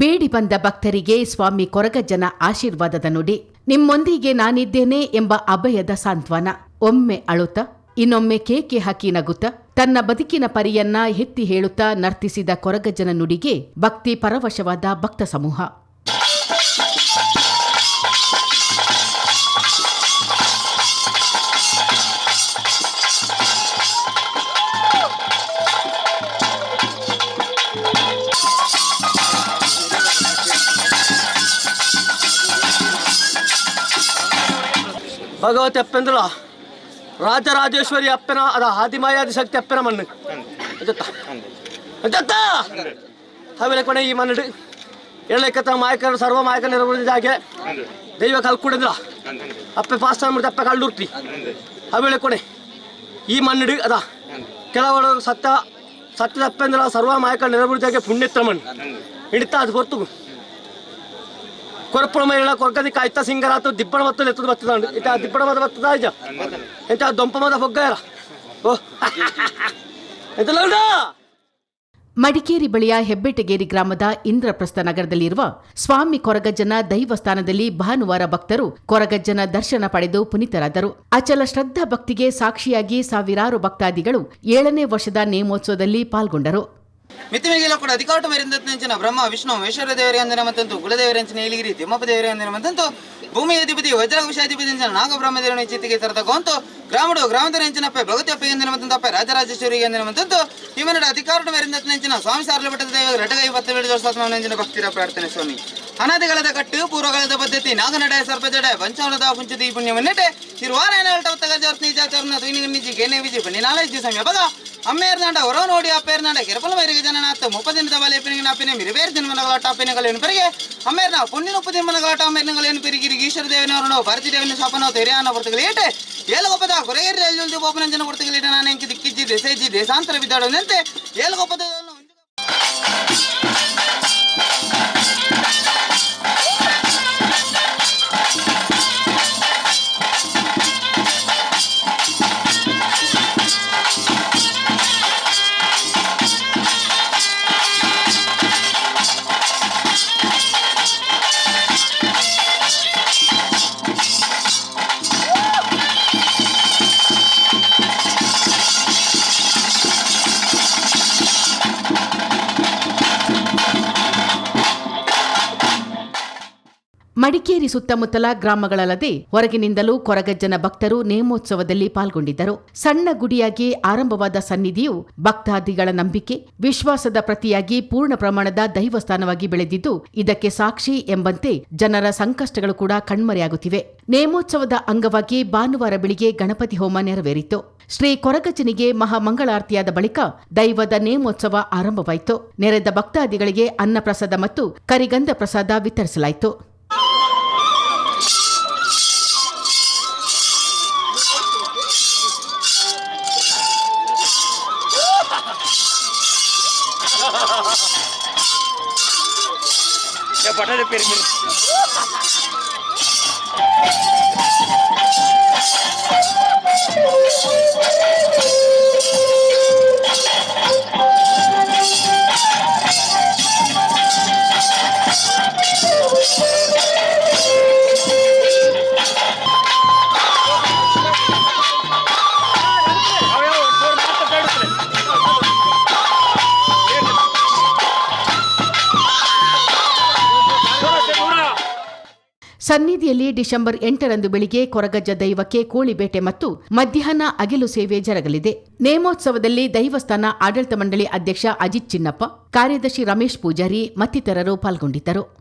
ಬೇಡಿ ಬಂದ ಭಕ್ತರಿಗೆ ಸ್ವಾಮಿ ಕೊರಗಜ್ಜನ ಆಶೀರ್ವಾದದ ನುಡಿ. ನಿಮ್ಮೊಂದಿಗೆ ನಾನಿದ್ದೇನೆ ಎಂಬ ಅಭಯದ ಸಾಂತ್ವನ. ಒಮ್ಮೆ ಅಳುತ್ತ, ಇನ್ನೊಮ್ಮೆ ಕೇಕೆ ಹಾಕಿ ನಗುತ್ತ, ತನ್ನ ಬದುಕಿನ ಪರಿಯನ್ನ ಎತ್ತಿ ಹೇಳುತ್ತಾ ನರ್ತಿಸಿದ ಕೊರಗಜ್ಜನ ನುಡಿಗೆ ಭಕ್ತಿ ಪರವಶವಾದ ಭಕ್ತ ಸಮೂಹ. ಭಗವತಿ ಅಪ್ಪಂದ್ರ ರಾಜರಾಜೇಶ್ವರಿ ಅಪ್ಪನ, ಅದ ಆದಿಮಾಯಾದಿ ಶಕ್ತಿ ಅಪ್ಪನ ಮಣ್ಣು. ಹವೇಲೆ ಕೊನೆ ಈ ಮನ್ನಡು ಎಳ್ಳೈಕತ್ತ ಮಾಯಕರು, ಸರ್ವ ಮಾಯಕ ನಿರ್ವಹಿಸಿದ ಹಾಗೆ ದೈವ ಕಲ್ಕೂಡಿದ್ರ ಅಪ್ಪೆ ಪಾಸ್ತಾನ ಮಾಡಿದ ಅಪ್ಪ ಕಳ್ಳುರ್ತಿ ಹವೇಳೆ ಕೊನೆ ಈ ಮನ್ನಡು ಅದ. ಕೆಲವರು ಸತ್ಯ ಸತ್ಯದ ಅಪ್ಪಂದ್ರ ಸರ್ವ ಮಾಯಕ ನಿರ್ವಹಿಸಿದ ಪುಣ್ಯತ್ರ ಮಣ್ಣು. ಹಿಡಿತ ಅದು ಹೊರ್ತು. ಕೊರಪುಳ ಮಹಿಳಾ ಕೊರಗದಿ ಕಾಯ್ತಾ ಸಿಂಗರಾತು ದಿಬ್ಬಣ ಮತ್ತು ಎತ್ತದ ಬರ್ತದ ಇತ ದಿಬ್ಬಣ ಮದ ಬರ್ತದ ಇಜ ಎಂತ ದೊಂಪ ಮದ ಓ. ಲೌಡ? ಮಡಿಕೇರಿ ಬಳಿಯ ಹೆಬ್ಬೆಟಗೇರಿ ಗ್ರಾಮದ ಇಂದ್ರಪ್ರಸ್ಥ ನಗರದಲ್ಲಿರುವ ಸ್ವಾಮಿ ಕೊರಗಜ್ಜನ ದೈವಸ್ಥಾನದಲ್ಲಿ ಭಾನುವಾರ ಭಕ್ತರು ಕೊರಗಜ್ಜನ ದರ್ಶನ ಪಡೆದು ಪುನೀತರಾದರು. ಅಚಲ ಶ್ರದ್ಧಾ ಭಕ್ತಿಗೆ ಸಾಕ್ಷಿಯಾಗಿ ಸಾವಿರಾರು ಭಕ್ತಾದಿಗಳು ಏಳನೇ ವರ್ಷದ ನೇಮೋತ್ಸವದಲ್ಲಿ ಪಾಲ್ಗೊಂಡರು. ಮಿತಿಮಿಗಿಲ ಕೂಡ ಅಧಿಕಾಟ ಮರಿಂದತ್ನೆಂಚಿನ ಬ್ರಹ್ಮ, ವಿಷ್ಣು ಮಹೇಶ್ವರ ದೇವರಿಗೆ ಅಂದಿನ ಮತ್ತಂತು ಕುಲದೇವರೆಂಚಿನ ಏಲಿಗಿರಿ ತಿಮ್ಮಪ್ಪ ದೇವರಿ ಅಂದಿನ ಮತ್ತಂತು ಭೂಮಿ ಅಧಿಪತಿ ಅಂಚಿನ ನಾಗಬ್ರಹ್ಮ ದೇವರ ಚಿತ್ತಿಗೆ ತರತಕ್ಕಂತೂ ಗ್ರಾಮಡು ಗ್ರಾಮದ ಎಂಚಿನಪ್ಪ ಭಗವತಿಯಪ್ಪ ಎಂದಿನ ಮತ್ತಂತ ಅಪ್ಪ ರಾಜರಾಜೇಶ್ವರಿಗೆ ಅಂದಿನ ಮತ್ತಂತು ಇವನ ಅಧಿಕಾರಟ ಮರಿಂದತ್ನೆಂಚಿನ ಸ್ವಾಮಿ ಸಾರ್ಲ ದೇವರು ದೇವ ರಟಗೈ ಭತ್ತ ಬೇಡ ಜೋಡ್ಸಾತ್ಮನೆಂಚಿನ ಭಕ್ತಿರ ಪ್ರಾರ್ಥನೆ ಸ್ವಾಮಿ. ಅನಾದಿಗಳದ ಕಟ್ಟು ಪೂರ್ವಗಳದ ಪದ್ಧತಿ, ನಾಗನಡೆ, ಸರ್ಪಜಡ ಪಂಚಮಲದ ಪುಂಚತಿ ಪುಣ್ಯವನ್ನೆಟೆ ತಿರುವಾರ ಏನಾಳ್ಟ ಜಾಸ್ತಿ ಜಾತರ್ನ ತುಯಿನಿ ನಿಜಿ ಗೇನೆ ವಿಜಿ ಬನ್ನಿ ನಾಳೆ ಸಮಯ ಬಗ. ಅಮ್ಮೇರ್ನಾಡ ಹೊರ ನೋಡಿ അപ്പേർന്നാണ്ട ಕೆರಪಲ ಮೈರಿಗೆ ಜನನಾಥ ಮುಪ್ಪದಿನದ ಬಲೆ ಪಿನಿಗೆ ನಾಪಿನ അമ്മേർന്ന പൊന്നിന് ഉപ്പ് ಪರಿಗೆ. ಅಮ್ಮೇರ್ನ ಪುಣ್ಯನ ಉಪ್ಪು ದಿಮ್ಮನಗಳಾಟ ಅಮ್ಮೇರ್ನಗಳೇನು ಪಿರಿಗಿರಿ ಈಶ್ವರ ದೇವನವರನು ಭಾರತೀಯ ದೇವನ ಶಾಪನೋ ತೆರೆಯಾನ ಬರ್ತಗಳು ಏಟೆ. ಏಳು ಗೊಪ್ಪದ ಕೊರೆಗೇರಿ ಜಲ್ದಿ ಬೋಪನ ಜನ ಬರ್ತಗಳು ನಾನು ಎಂಕಿ ದಿಕ್ಕಿಜ್ಜಿ ದೇಸೇಜಿ ದೇಶಾಂತರ ಬಿದ್ದಾಡೋನಂತೆ. ಏಳು ಮಡಿಕೇರಿ ಸುತ್ತಮುತ್ತಲ ಗ್ರಾಮಗಳಲ್ಲದೆ ಹೊರಗಿನಿಂದಲೂ ಕೊರಗಜ್ಜನ ಭಕ್ತರು ನೇಮೋತ್ಸವದಲ್ಲಿ ಪಾಲ್ಗೊಂಡಿದ್ದರು. ಸಣ್ಣ ಗುಡಿಯಾಗಿ ಆರಂಭವಾದ ಸನ್ನಿಧಿಯು ಭಕ್ತಾದಿಗಳ ನಂಬಿಕೆ, ವಿಶ್ವಾಸದ ಪ್ರತಿಯಾಗಿ ಪೂರ್ಣ ಪ್ರಮಾಣದ ದೈವಸ್ಥಾನವಾಗಿ ಬೆಳೆದಿದ್ದು, ಇದಕ್ಕೆ ಸಾಕ್ಷಿ ಎಂಬಂತೆ ಜನರ ಸಂಕಷ್ಟಗಳು ಕೂಡ ಕಣ್ಮರೆಯಾಗುತ್ತಿವೆ. ನೇಮೋತ್ಸವದ ಅಂಗವಾಗಿ ಭಾನುವಾರ ಬೆಳಿಗ್ಗೆ ಗಣಪತಿ ಹೋಮ ನೆರವೇರಿತು. ಶ್ರೀ ಕೊರಗಜ್ಜನಿಗೆ ಮಹಾಮಂಗಳಾರತಿಯಾದ ಬಳಿಕ ದೈವದ ನೇಮೋತ್ಸವ ಆರಂಭವಾಯಿತು. ನೆರೆದ ಭಕ್ತಾದಿಗಳಿಗೆ ಅನ್ನಪ್ರಸಾದ ಮತ್ತು ಕರಿಗಂಧ ಪ್ರಸಾದ ವಿತರಿಸಲಾಯಿತು. பட்டாது பேர் ಸನ್ನಿಧಿಯಲ್ಲಿ ಡಿಸೆಂಬರ್ ಎಂಟರಂದು ಬೆಳಿಗ್ಗೆ ಕೊರಗಜ್ಜ ದೈವಕ್ಕೆ ಕೋಳಿಬೇಟೆ ಮತ್ತು ಮಧ್ಯಾಹ್ನ ಅಗಿಲು ಸೇವೆ ಜರಗಲಿದೆ. ನೇಮೋತ್ಸವದಲ್ಲಿ ದೈವಸ್ಥಾನ ಆಡಳಿತ ಮಂಡಳಿ ಅಧ್ಯಕ್ಷ ಅಜಿತ್ ಚಿನ್ನಪ್ಪ, ಕಾರ್ಯದರ್ಶಿ ರಮೇಶ್ ಪೂಜಾರಿ ಮತ್ತಿತರರು ಪಾಲ್ಗೊಂಡಿದ್ದರು.